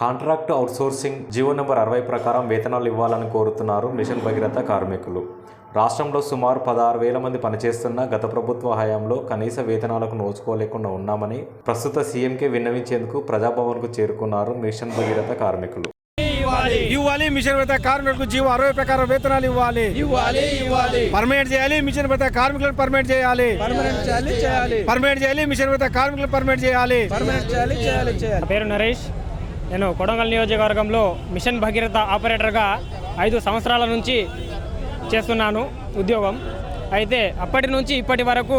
Contract outsourcing GO number అరవై ప్రకారం వేతనాలు ఇవ్వాలని కోరుతున్నారు మిషన్ భగీరథ కార్మికులు. రాష్ట్రంలో సుమారు పదహారు వేల మంది పనిచేస్తున్న గత ప్రభుత్వ హయాంలో కనీస వేతనాలకు నోచుకోలేకుండా ఉన్నామని ప్రస్తుత సీఎంకే విన్నవించేందుకు ప్రజాభవన్కు చేరుకున్నారు మిషన్ భగీరథ కార్మికులు. ఇవ్వాలి. మిషన్ పెద్ద కార్మికులకు జీవో అరవై ప్రకారం వేతనాలు ఇవ్వాలి. ఇవ్వాలి ఇవ్వాలి. పర్మనెంట్ చేయాలి మిషన్ పెద్ద కార్మికులను పర్మనెంట్ చేయాలి. పర్మనెంట్ చేయాలి చేయాలి. పర్మనెంట్ చేయాలి మిషన్ పెద్ద కార్మికులను పర్మనెంట్ చేయాలి. పర్మనెంట్ చేయాలి చేయాలి చేయాలి. నా పేరు నరేష్. నేను కొడంగల్ నియోజకవర్గంలో మిషన్ భగీరథ ఆపరేటర్గా ఐదు సంవత్సరాల నుంచి చేస్తున్నాను ఉద్యోగం. అయితే అప్పటి నుంచి ఇప్పటి వరకు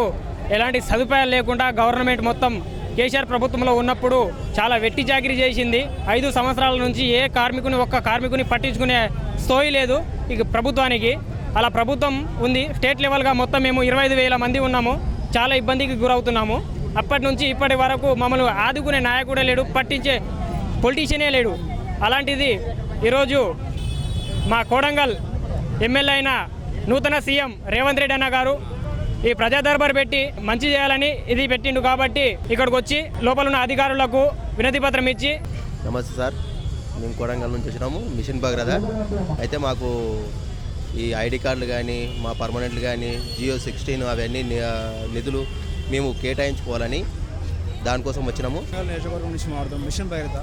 ఎలాంటి సదుపాయాలు లేకుండా గవర్నమెంట్ మొత్తం కేసీఆర్ ప్రభుత్వంలో ఉన్నప్పుడు చాలా వెట్టి చాకిరీ చేసింది. ఐదు సంవత్సరాల నుంచి ఏ కార్మికుని ఒక్క కార్మికుని పట్టించుకునే స్తోయి లేదు ఇక ప్రభుత్వానికి. అలా ప్రభుత్వం ఉంది. స్టేట్ లెవెల్గా మొత్తం మేము ఇరవై ఐదు వేల మంది ఉన్నాము. చాలా ఇబ్బందికి గురవుతున్నాము. అప్పటి నుంచి ఇప్పటి వరకు మమ్మల్ని ఆదుకునే నాయకుడే లేడు. పట్టించే పొలిటీషియనే లేడు. అలాంటిది ఈరోజు మా కోడంగల్ ఎమ్మెల్యే అయిన నూతన సీఎం రేవంత్ రెడ్డి అన్న గారు ఈ ప్రజా దర్బార్ పెట్టి మంచి చేయాలని ఇది పెట్టిండు కాబట్టి ఇక్కడికి వచ్చి లోపల ఉన్న అధికారులకు వినతి పత్రం ఇచ్చి నమస్తే సార్. మేము కొడంగల్ నుంచి వచ్చినాము. మిషన్ భగీరథ అయితే మాకు ఈ ఐడి కార్డులు కానీ మా పర్మనెంట్లు కానీ జియో సిక్స్టీన్ అవన్నీ నిధులు మేము కేటాయించుకోవాలని దానికోసం వచ్చినాము. నియోజకవర్గం నుంచి మాట్లాడుతాం మిషన్ భగీరథ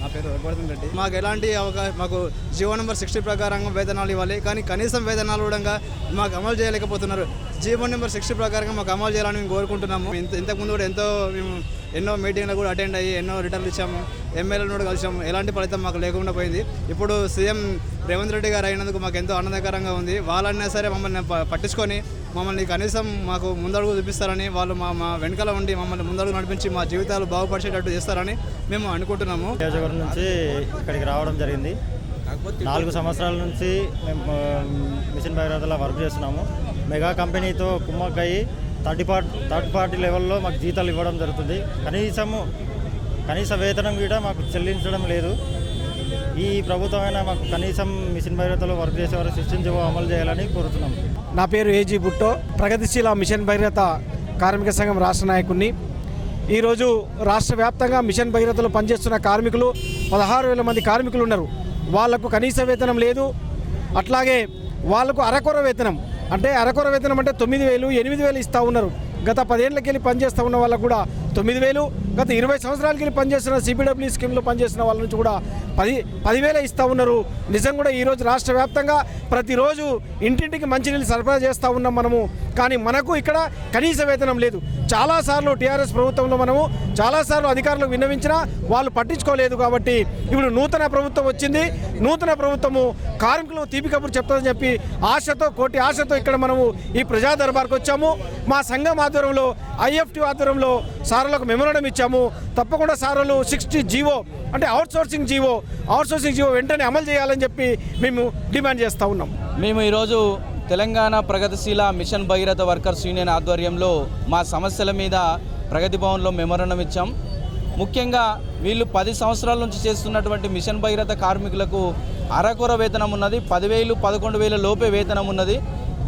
నా పేరు రఘువర్ధన్ రెడ్డి. మాకు ఎలాంటి అవకాశం మాకు జీవో నెంబర్ సిక్స్టీ ప్రకారం వేతనాలు ఇవ్వాలి కానీ కనీసం వేతనాలు కూడా మాకు అమలు చేయలేకపోతున్నారు. జీవో నెంబర్ సిక్స్టీ ప్రకారం మాకు అమలు చేయాలని మేము కోరుకుంటున్నాము. ఇంత ఇంతకుముందు కూడా ఎంతో మేము ఎన్నో మీటింగ్లు కూడా అటెండ్ అయ్యి ఎన్నో రిటర్న్లు ఇచ్చాము ఎమ్మెల్యేలను కూడా కలిసాము. ఎలాంటి ఫలితం మాకు లేకుండా పోయింది. ఇప్పుడు సీఎం రేవంత్ రెడ్డి గారు అయినందుకు మాకు ఎంతో ఆనందకరంగా ఉంది. వాళ్ళన్నా సరే మమ్మల్ని పట్టించుకొని మమ్మల్ని కనీసం మాకు ముందడుగు చూపిస్తారని వాళ్ళు మా మా వెనకాల ఉండి మమ్మల్ని ముందడుగు నడిపించి మా జీవితాలు బాగుపరిచేటట్టు చేస్తారని మేము అనుకుంటున్నాము. నియోజకవర్గం నుంచి ఇక్కడికి రావడం జరిగింది. నాలుగు సంవత్సరాల నుంచి మేము మిషన్ భగీరథలా వర్క్ చేస్తున్నాము. మెగా కంపెనీతో కుమ్మక్కయ్యి థర్డ్ పార్ట్ థర్డ్ పార్టీ లెవెల్లో మాకు జీతాలు ఇవ్వడం జరుగుతుంది. కనీసము కనీస వేతనం కూడా మాకు చెల్లించడం లేదు. ఈ ప్రభుత్వమైన మాకు కనీసం మిషన్ భైరతలో వర్క్ చేసేవారు సిస్టమ్ అమలు చేయాలని కోరుతున్నాం. నా పేరు ఏజీ బుట్టో ప్రగతిశీల మిషన్ భైరత కార్మిక సంఘం రాష్ట్ర నాయకుడిని ఈరోజు రాష్ట్ర వ్యాప్తంగా మిషన్ భగీరథలో పనిచేస్తున్న కార్మికులు పదహారు వేల మంది కార్మికులు ఉన్నారు. వాళ్ళకు కనీస వేతనం లేదు. అట్లాగే వాళ్ళకు అరకొర వేతనం. అంటే అరకొర వేతనం అంటే తొమ్మిది వేలు ఎనిమిది వేలు ఇస్తూ ఉన్నారు. గత పదేళ్ళకి వెళ్ళి పనిచేస్తూ ఉన్న వాళ్ళకు కూడా తొమ్మిది వేలు గత ఇరవై సంవత్సరాలకి వెళ్ళి పనిచేస్తున్న సిబిడబ్ల్యూ స్కీమ్లో పనిచేసిన వాళ్ళ నుంచి కూడా పది పదివేలే ఇస్తూ ఉన్నారు. నిజం కూడా ఈరోజు రాష్ట్ర వ్యాప్తంగా ప్రతిరోజు ఇంటింటికి మంచినీళ్ళు సరఫరా చేస్తూ ఉన్నాం మనము. కానీ మనకు ఇక్కడ కనీస వేతనం లేదు. చాలాసార్లు టీఆర్ఎస్ ప్రభుత్వంలో మనము చాలాసార్లు అధికారులకు విన్నవించినా వాళ్ళు పట్టించుకోలేదు కాబట్టి ఇప్పుడు నూతన ప్రభుత్వం వచ్చింది. నూతన ప్రభుత్వము కార్మికులు తీపి కబురు చెప్తుందని చెప్పి ఆశతో కోటి ఆశతో ఇక్కడ మనము ఈ ప్రజా దర్బార్కి వచ్చాము. మా సంఘం ఆధ్వర్యంలో ఐఎఫ్టి ఆధ్వర్యంలో సార్లకు మెమోరండం ఇచ్చాము. తప్పకుండా సార్లు సిక్స్టీ జీవో అంటే outsourcing GO outsourcing GO వెంటనే అమలు చేయాలని చెప్పి మేము డిమాండ్ చేస్తూ ఉన్నాం. మేము ఈరోజు తెలంగాణ ప్రగతిశీల మిషన్ భగీరథ వర్కర్స్ యూనియన్ ఆధ్వర్యంలో మా సమస్యల మీద ప్రగతి భవన్లో మెమోరండం ఇచ్చాం. ముఖ్యంగా వీళ్ళు పది సంవత్సరాల నుంచి చేస్తున్నటువంటి మిషన్ భగీరథ కార్మికులకు అరకొర వేతనం ఉన్నది పదివేలు పదకొండు వేల లోపే వేతనం ఉన్నది.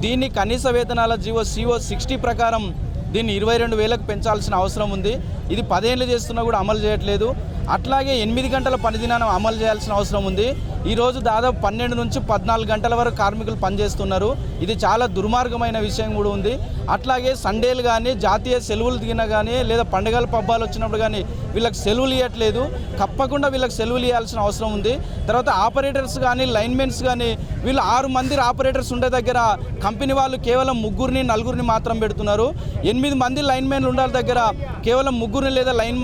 దీన్ని కనీస వేతనాల జీవో సిఓ సిక్స్టీ ప్రకారం దీన్ని ఇరవై రెండు వేలకు పెంచాల్సిన అవసరం ఉంది. ఇది పదేళ్ళు చేస్తున్నా కూడా అమలు చేయట్లేదు. అట్లాగే ఎనిమిది గంటల పనిదినాన్ని అమలు చేయాల్సిన అవసరం ఉంది. ఈరోజు దాదాపు పన్నెండు నుంచి పద్నాలుగు గంటల వరకు కార్మికులు పనిచేస్తున్నారు. ఇది చాలా దుర్మార్గమైన విషయం కూడా ఉంది. అట్లాగే సండేలు కానీ జాతీయ సెలవులు దిగినా కానీ లేదా పండుగల పబ్బాలు వచ్చినప్పుడు కానీ వీళ్ళకి సెలవులు ఇవ్వట్లేదు తప్పకుండా వీళ్ళకి సెలవులు ఇవ్వాల్సిన అవసరం ఉంది. తర్వాత ఆపరేటర్స్ కానీ లైన్మెన్స్ కానీ వీళ్ళు ఆరు మంది ఆపరేటర్స్ ఉండే దగ్గర కంపెనీ వాళ్ళు కేవలం ముగ్గురిని నలుగురిని మాత్రం పెడుతున్నారు. ఎనిమిది మంది లైన్మెన్లు ఉండాలి దగ్గర కేవలం ముగ్గురిని లేదా లైన్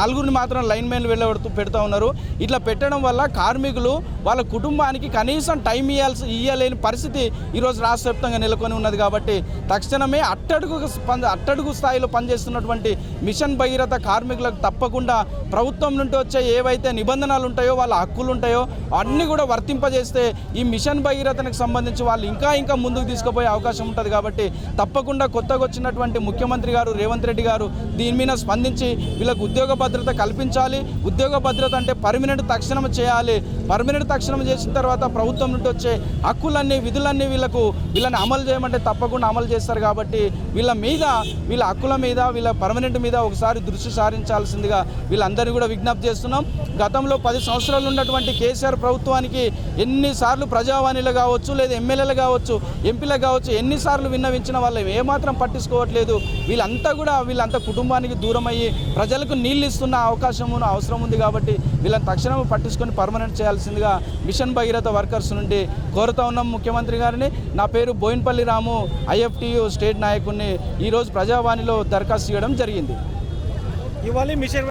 నలుగురిని మాత్రం లైన్మెన్ వెళ్ళబడుతూ పెడతా ఉన్నారు. ఇట్లా పెట్టడం వల్ల కార్మికులు వాళ్ళ కుటుంబానికి కనీసం టైం ఇవ్వాల్సి ఇవ్వలేని పరిస్థితి ఈరోజు రాష్ట్ర వ్యాప్తంగా నెలకొని ఉన్నది కాబట్టి తక్షణమే అట్టడుగు స్పంద అట్టడుగు స్థాయిలో పనిచేస్తున్నటువంటి మిషన్ భగీరథ కార్మికులకు తప్పకుండా ప్రభుత్వం నుండి వచ్చే ఏవైతే నిబంధనలు ఉంటాయో వాళ్ళ హక్కులు ఉంటాయో అన్నీ కూడా వర్తింపజేస్తే ఈ మిషన్ భగీరథకు సంబంధించి వాళ్ళు ఇంకా ఇంకా ముందుకు తీసుకుపోయే అవకాశం ఉంటుంది కాబట్టి తప్పకుండా కొత్తగా వచ్చినటువంటి ముఖ్యమంత్రి గారు రేవంత్ రెడ్డి గారు దీని మీద స్పందించి వీళ్ళకు ఉద్యోగ భద్రత కల్పించాలి. ఉద్యోగ భద్రత అంటే పర్మినెంట్ తక్షణం చేయాలి. పర్మనెంట్ తక్షణం చేసిన తర్వాత ప్రభుత్వం నుండి వచ్చే హక్కులన్నీ విధులన్నీ వీళ్ళకు వీళ్ళని అమలు చేయమంటే తప్పకుండా అమలు చేస్తారు కాబట్టి వీళ్ళ మీద వీళ్ళ హక్కుల మీద వీళ్ళ పర్మనెంట్ మీద ఒకసారి దృష్టి సారించాల్సిందిగా వీళ్ళందరినీ కూడా విజ్ఞప్తి చేస్తున్నాం. గతంలో పది సంవత్సరాలు ఉన్నటువంటి కేసీఆర్ ప్రభుత్వానికి ఎన్నిసార్లు ప్రజావాణిలు కావచ్చు లేదా ఎమ్మెల్యేలు కావచ్చు ఎంపీలు కావచ్చు ఎన్నిసార్లు విన్నవించిన వాళ్ళు ఏమాత్రం పట్టించుకోవట్లేదు. వీళ్ళంతా కూడా వీళ్ళంతా కుటుంబానికి దూరమయ్యి ప్రజలకు నీళ్ళు ఇస్తున్న అవకాశం అవసరం ఉంది కాబట్టి వీళ్ళని తక్షణం పట్టించుకొని పర్మనెంట్ చేయాల్సిందిగా మిషన్ భగీరథ వర్కర్స్ నుండి కోరుతా ఉన్నాం ముఖ్యమంత్రి గారిని. నా పేరు బోయిన్పల్లి రాము ఐఎఫ్టియు స్టేట్ నాయకుడిని. ఈరోజు ప్రజావాణిలో దరఖాస్తు చేయడం జరిగింది. ఇవాళ మిషన్